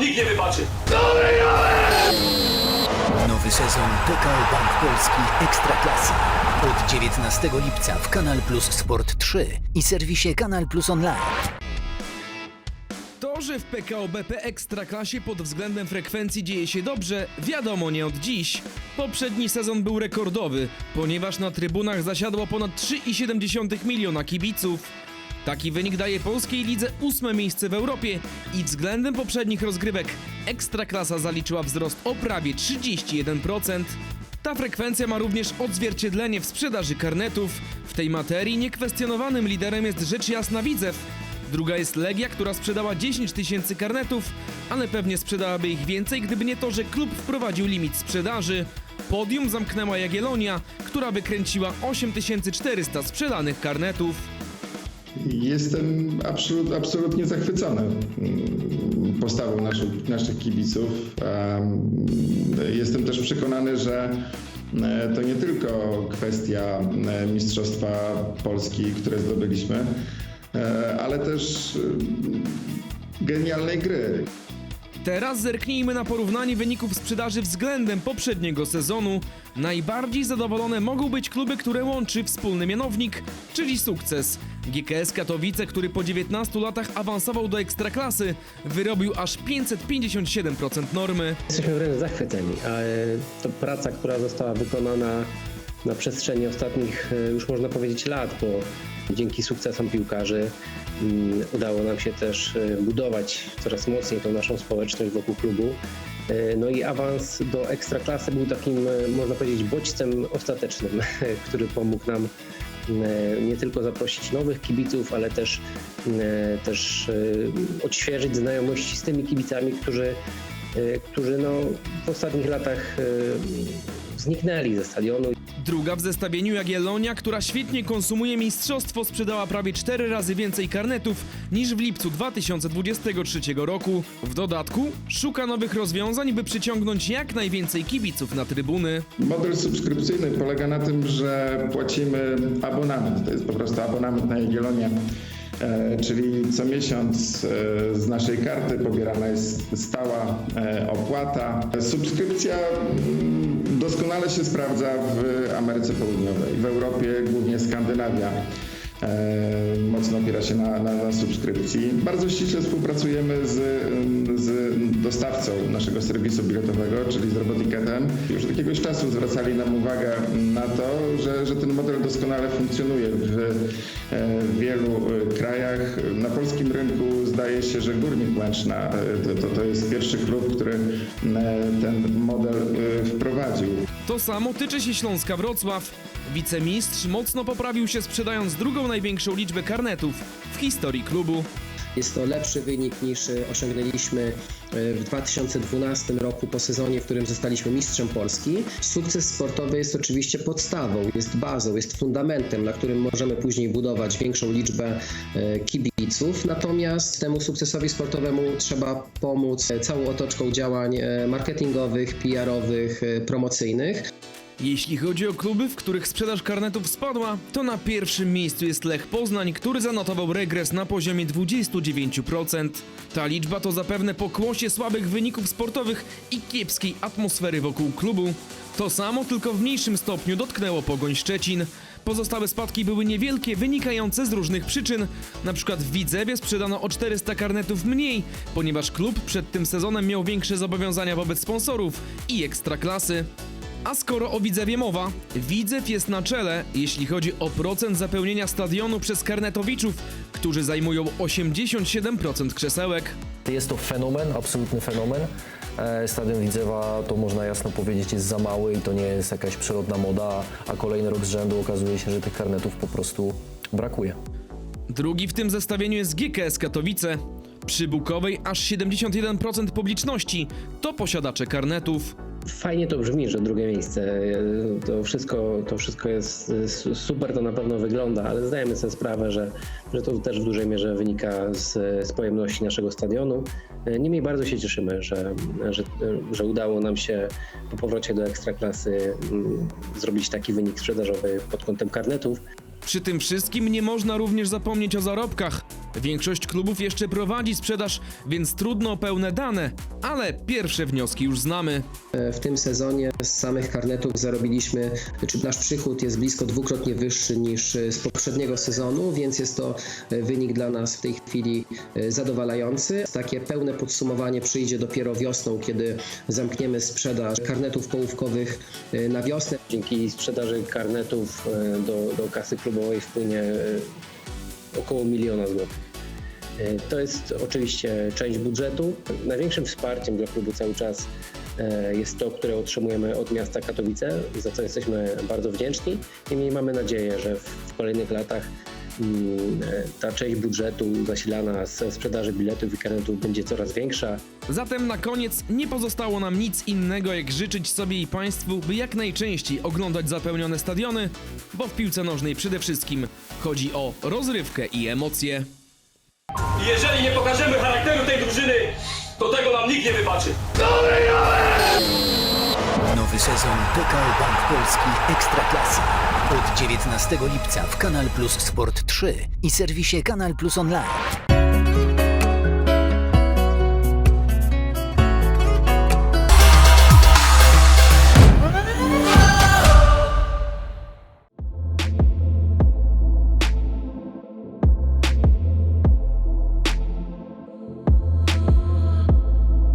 nikt nie wybaczy. Nowy sezon PKO Bank Polski Ekstraklasy. Od 19 lipca w Kanal Plus Sport 3 i serwisie Kanal Plus Online. To, że w PKO BP Ekstraklasie pod względem frekwencji dzieje się dobrze, wiadomo nie od dziś. Poprzedni sezon był rekordowy, ponieważ na trybunach zasiadło ponad 3,7 miliona kibiców. Taki wynik daje polskiej lidze ósme miejsce w Europie i względem poprzednich rozgrywek Ekstraklasa zaliczyła wzrost o prawie 31%. Ta frekwencja ma również odzwierciedlenie w sprzedaży karnetów. W tej materii niekwestionowanym liderem jest rzecz jasna Widzew, Druga jest Legia, która sprzedała 10 tysięcy karnetów, ale pewnie sprzedałaby ich więcej, gdyby nie to, że klub wprowadził limit sprzedaży. Podium zamknęła Jagiellonia, która wykręciła 8400 sprzedanych karnetów. Jestem absolut, absolutnie zachwycony mm, postawą naszych, naszych kibiców. Em, Jestem też przekonany, że e, to nie tylko kwestia e, Mistrzostwa Polski, które zdobyliśmy, e, ale też genialnej gry. Teraz zerknijmy na porównanie wyników sprzedaży względem poprzedniego sezonu. Najbardziej zadowolone mogą być kluby, które łączy wspólny mianownik, czyli sukces. GKS Katowice, który po 19 latach awansował do ekstraklasy, wyrobił aż 557% normy. Jesteśmy wręcz zachwyceni, ale to praca, która została wykonana na przestrzeni ostatnich, e, już można powiedzieć, lat, bo dzięki sukcesom piłkarzy mm, udało nam się też e, budować coraz mocniej tą naszą społeczność wokół klubu. E, No i awans do ekstraklasy był takim, e, można powiedzieć, bodźcem ostatecznym, który pomógł nam e, nie tylko zaprosić nowych kibiców, ale też, też e, odświeżyć znajomości z tymi kibicami, którzy, e, którzy no, w ostatnich latach e, zniknęli ze stadionu. Druga w zestawieniu Jagiellonia, która świetnie konsumuje mistrzostwo, sprzedała prawie 4 razy więcej karnetów niż w lipcu 2023 roku. W dodatku szuka nowych rozwiązań, by przyciągnąć jak najwięcej kibiców na trybuny. Model subskrypcyjny polega na tym, że płacimy abonament. To jest po prostu abonament na Jagiellonię. E, czyli co miesiąc e, z naszej karty pobierana jest stała e, opłata. Subskrypcja mm, doskonale się sprawdza w Ameryce Południowej, w Europie, głównie Skandynawia. E, mocno opiera się na, na, na subskrypcji. Bardzo ściśle współpracujemy z, z dostawcą naszego serwisu biletowego, czyli z Robotiketem. Już od jakiegoś czasu zwracali nam uwagę na to, że, że ten model doskonale funkcjonuje w, e, w wielu e, krajach. Na polskim rynku zdaje się, że Górnik Łęczna e, to, to, to jest pierwszy klub, który e, ten model e, wprowadził. To samo tyczy się Śląska Wrocław. Wicemistrz mocno poprawił się sprzedając drugą największą liczbę karnetów w historii klubu. Jest to lepszy wynik niż e, osiągnęliśmy e, w 2012 roku po sezonie, w którym zostaliśmy mistrzem Polski. Sukces sportowy jest oczywiście podstawą, jest bazą, jest fundamentem, na którym możemy później budować większą liczbę e, kibiców. Natomiast temu sukcesowi sportowemu trzeba pomóc całą otoczką działań marketingowych, PR-owych, promocyjnych. Jeśli chodzi o kluby, w których sprzedaż karnetów spadła, to na pierwszym miejscu jest Lech Poznań, który zanotował regres na poziomie 29%. Ta liczba to zapewne pokłosie słabych wyników sportowych i kiepskiej atmosfery wokół klubu. To samo, tylko w mniejszym stopniu dotknęło Pogoń Szczecin. Pozostałe spadki były niewielkie, wynikające z różnych przyczyn. Na przykład w Widzewie sprzedano o 400 karnetów mniej, ponieważ klub przed tym sezonem miał większe zobowiązania wobec sponsorów i ekstraklasy. A skoro o Widzewie mowa, Widzew jest na czele, jeśli chodzi o procent zapełnienia stadionu przez karnetowiczów, którzy zajmują 87% krzesełek. Jest to fenomen, absolutny fenomen. E, Stadion Widzewa, to można jasno powiedzieć, jest za mały i to nie jest jakaś przelotna moda, a kolejny rok z rzędu okazuje się, że tych karnetów po prostu brakuje. Drugi w tym zestawieniu jest GKS Katowice. Przy Bukowej aż 71% publiczności to posiadacze karnetów. Fajnie to brzmi, że drugie miejsce. To wszystko, to wszystko jest s- super, to na pewno wygląda, ale zdajemy sobie sprawę, że, że to też w dużej mierze wynika z, z pojemności naszego stadionu. Niemniej bardzo się cieszymy, że, że, że udało nam się po powrocie do ekstraklasy mm, zrobić taki wynik sprzedażowy pod kątem karnetów. Przy tym wszystkim nie można również zapomnieć o zarobkach. Większość klubów jeszcze prowadzi sprzedaż, więc trudno o pełne dane, ale pierwsze wnioski już znamy. W tym sezonie z samych karnetów zarobiliśmy, czy nasz przychód jest blisko dwukrotnie wyższy niż z poprzedniego sezonu, więc jest to wynik dla nas w tej chwili zadowalający. Takie pełne podsumowanie przyjdzie dopiero wiosną, kiedy zamkniemy sprzedaż karnetów połówkowych na wiosnę. Dzięki sprzedaży karnetów e, do, do kasy klubowej wpłynie e, około miliona złotych. E, To jest oczywiście część budżetu. Największym wsparciem dla klubu cały czas e, jest to, które otrzymujemy od miasta Katowice, za co jesteśmy bardzo wdzięczni. Niemniej mamy nadzieję, że w kolejnych latach ta część budżetu zasilana ze sprzedaży biletów i karnetów będzie coraz większa. Zatem na koniec nie pozostało nam nic innego jak życzyć sobie i Państwu, by jak najczęściej oglądać zapełnione stadiony, bo w piłce nożnej przede wszystkim chodzi o rozrywkę i emocje. Jeżeli nie pokażemy charakteru tej drużyny, to tego nam nikt nie wybaczy. Nowy sezon PKO Bank Polski Ekstraklasy. Od 19 lipca w Kanal Plus Sport 3 i serwisie Kanal Plus Online.